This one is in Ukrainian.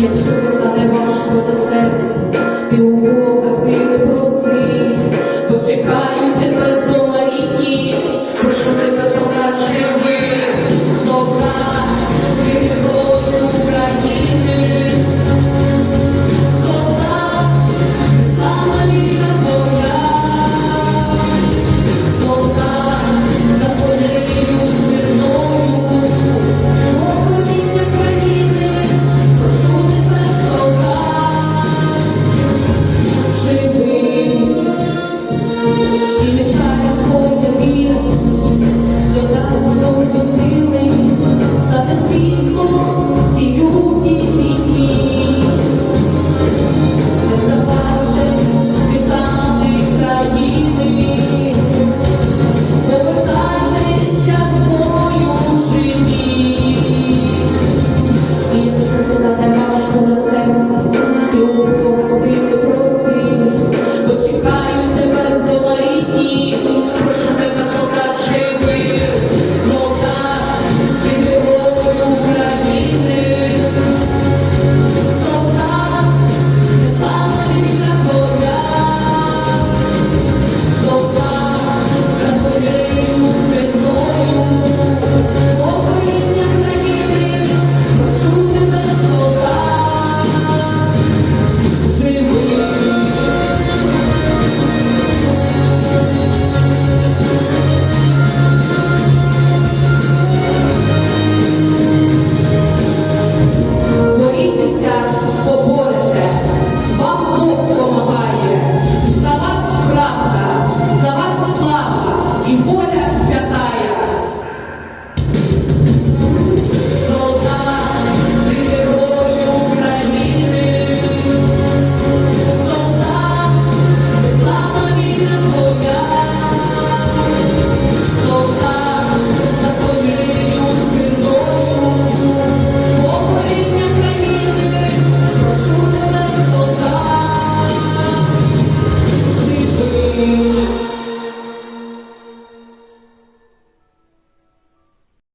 більше не важко на серцю, ти у Бога сили проси.